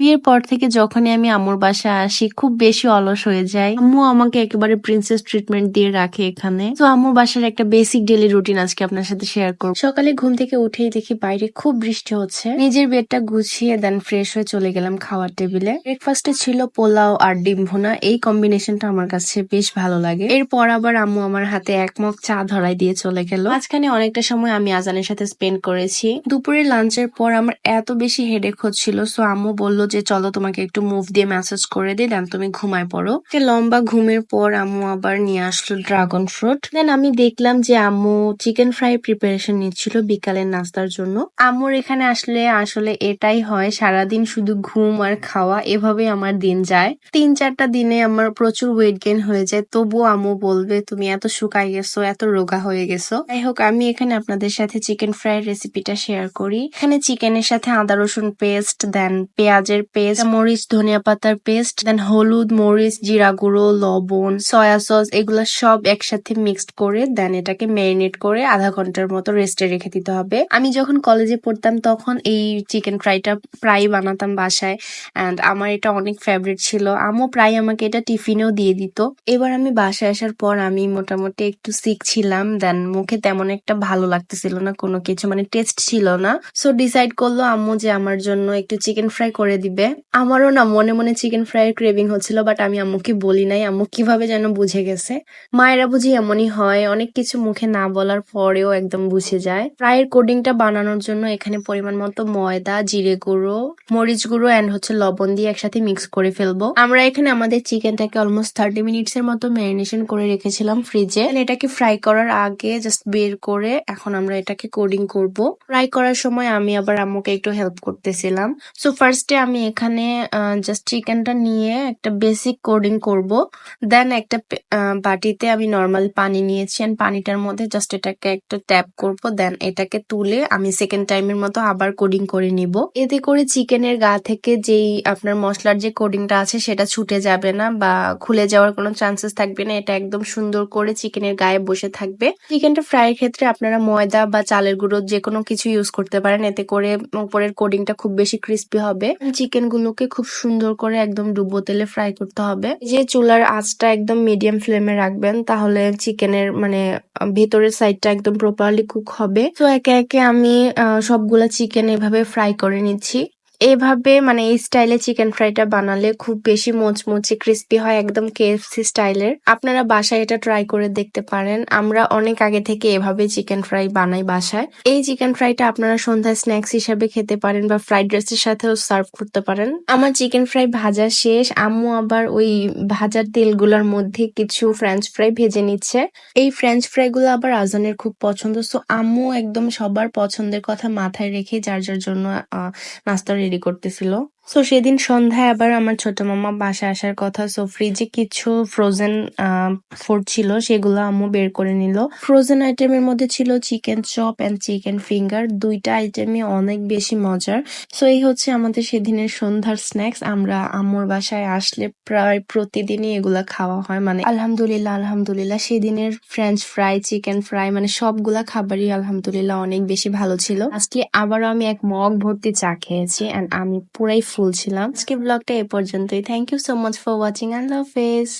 বিয়ের পর থেকে যখনই আমি আম্মুর বাসায় আসি, খুব বেশি অলস হয়ে যায়। আম্মু আমাকে একেবারে প্রিন্সেস ট্রিটমেন্ট দিয়ে রাখে এখানে। তো আম্মুর বাসার একটা বেসিক ডেলি রুটিন আজকে আপনার সাথে শেয়ার করব। সকালে ঘুম থেকে উঠেই দেখি বাইরে খুব বৃষ্টি হচ্ছে। নিজের বেডটা গুছিয়ে দেন ফ্রেশ হয়ে চলে গেলাম খাওয়ার টেবিলে ব্রেকফাস্টে ছিল পোলাও আর ডিম ভুনা। এই কম্বিনেশনটা আমার কাছে বেশ ভালো লাগে। এরপর আবার আম্মু আমার হাতে এক মগ চা ধরাই দিয়ে চলে গেল। মাঝখানে অনেকটা সময় আমি আজানের সাথে স্পেন্ড করেছি। দুপুরে লাঞ্চের পর আমার এত বেশি হেডেক হচ্ছিল সো আম্মু বলল যে চলো তোমাকে একটু মুভ দিয়ে ম্যাসেজ করে দিই দেন তুমি ঘুমায় পড়ো। লম্বা ঘুমের পর আম্মু আবার নিয়ে আসলো ড্রাগন ফ্রুট দেন আমি দেখলাম যে আম্মু চিকেন ফ্রাই প্রিপারেশন নিচ্ছিল বিকালের নাস্তার জন্য। আম্মুর এখানে আসলে আসলে এটাই হয়, সারাদিন শুধু ঘুম আর খাওয়া এভাবে আমার দিন যায়। তিন চারটা দিনে আমার প্রচুর ওয়েট গেইন হয়ে যায়। তবুও আম্মু বলবে, তুমি এত শুকাই গেছো, এত রোগা হয়ে গেছো। যাই হোক আমি এখানে আপনাদের সাথে চিকেন ফ্রাইয়ের রেসিপিটা শেয়ার করি। এখানে চিকেনের সাথে আদা রসুন পেস্ট দেন পেঁয়াজের পেস্ট মরিচ, ধনিয়া পাতার পেস্ট দেন হলুদ, মরিচ, জিরা গুঁড়ো, লবণ সয়া সস এগুলো সব একসাথে মিক্সড করে দেন এটাকে ম্যারিনেট করে আধা ঘণ্টার মতো রেস্টে রেখে দিতে হবে। আমি যখন কলেজে পড়তাম তখন এই চিকেন ফ্রাইটা প্রায় বানাতাম বাসায় অ্যান্ড আমার এটা অনেক ফেভারিট ছিল। আমও প্রায় আমাকে এটা টিফিনেও দিয়ে দিত। এবার আমি বাসায় আসার পর আমি মোটামুটি একটু সিক ছিলাম দেন মুখে তেমন একটা ভালো লাগতেছিল না, কোনো কিছু মানে টেস্ট ছিল না। সো ডিসাইড করল আম্মু যে আমার জন্য একটু চিকেন ফ্রাই করে দিবে। আমারও না মনে মনে চিকেন ফ্রাইয়ের ক্রেভিং হচ্ছিল বাট আমি আম্মুকে বলি নাই। আম্মু কীভাবে যেন বুঝে গেছে। মায়েরা বুঝি এমনই হয়, অনেক কিছু মুখে না বলার পরেও একদম বুঝে যায়। ফ্রাইয়ের কোডিংটা বানানোর জন্য এখানে পরিমাণ মতো ময়দা, জিরে গুঁড়ো, মরিচ গুঁড়ো অ্যান্ড হচ্ছে লবণ দিয়ে একসাথে মিক্স করে ফেলব। আমরা এখানে আমাদের চিকেনটাকে অলমোস্ট থার্টি মিনিটস এর মতো ম্যারিনেশন করে রেখেছিলাম ফ্রিজে এটাকে ফ্রাই করার আগে জাস্ট বের করে এখন আমরা এটাকে কোডিং করব। ফ্রাই করার সময় আমি আবার আম্মুকে একটু হেল্প করতেছিলাম। সো ফার্স্টে আমি এখানে জাস্ট চিকেনটা নিয়ে একটা বেসিক কোডিং করব। দেন একটা বাটিতে আমি নর্মাল পানি নিয়েছি and পানিটার মধ্যে জাস্ট এটাকে একটু ট্যাপ করব। দেন এটাকে তুলে আমি সেকেন্ড টাইমের মতো আবার কোডিং করে নিব। এতে করে চিকেনের গা থেকে যেই আপনার মশলার যে কোডিংটা আছে সেটা ছুটে যাবে না বা খুলে যাওয়ার কোনো চান্সেস থাকবে না। এটা একদম সুন্দর করে চিকেনের গায়ে বসে থাকবে। চিকেনটা ফ্রাইয়ের ক্ষেত্রে আপনারা ময়দা বা চালের গুঁড়ো যে কোনো কিছু ইউজ করতে পারেন। এতে করে উপরের কোডিংটা খুব বেশি ক্রিস্পি হবে। চিকেন গুলোকে খুব সুন্দর করে একদম ডুবো তেলে ফ্রাই করতে হবে। যে চুলার আঁচটা একদম মিডিয়াম ফ্লেমে রাখবেন, তাহলে চিকেনের মানে ভেতরের সাইডটা একদম প্রপারলি কুক হবে। তো একে একে আমি সবগুলা চিকেন এভাবে ফ্রাই করে নিচ্ছি। এভাবে মানে এই স্টাইলে চিকেন ফ্রাইটা বানালে খুব বেশি মোচমুচে ক্রিস্পি হয় একদম কেএফসি স্টাইলের। আপনারা বাসায় এটা ট্রাই করে দেখতে পারেন। আমরা অনেক আগে থেকে এভাবে চিকেন ফ্রাই বানাই বাসায়। এই চিকেন ফ্রাইটা আপনারা সন্ধ্যায় স্ন্যাক্স হিসাবে খেতে পারেন বা ফ্রাইড রাইসের সাথেও সার্ভ করতে পারেন। আমার চিকেন ফ্রাই ভাজা শেষ। আম্মু আবার ওই ভাজার তেলগুলোর মধ্যে কিছু ফ্রেঞ্চ ফ্রাই ভেজে নিচ্ছে। এই ফ্রেঞ্চ ফ্রাই গুলো আবার আজানের খুব পছন্দ। সো আম্মু একদম সবার পছন্দের কথা মাথায় রেখে যার যার জন্য নাস্তা রেডি করতেছিল। সো সেদিন সন্ধ্যায় আবার আমার ছোট মামা বাসায় আসার কথা। সো ফ্রিজে কিছু ফ্রোজেন ফুড ছিল, সেগুলো আম্মু বের করে নিল। ফ্রোজেন আইটেমের মধ্যে ছিল chicken chop and chicken finger দুইটা আইটেমই অনেক বেশি মজার। সো এই হচ্ছে আমাদের সেদিনের সন্ধ্যার স্ন্যাক্স আমরা আম্মুর বাসায় আসলে প্রায় প্রতিদিনই এগুলা খাওয়া হয়। মানে আলহামদুলিল্লাহ আলহামদুলিল্লাহ, সেদিনের ফ্রেঞ্চ ফ্রাই চিকেন ফ্রাই মানে সবগুলা খাবারই আলহামদুলিল্লাহ অনেক বেশি ভালো ছিল। আজকে আবারও আমি এক মগ ভর্তি চা খেয়েছি এন্ড আমি পুরাই ফুল ছিলাম। আজকে ব্লগটা এ পর্যন্তই। Thank you so much for watching Allah হাফেজ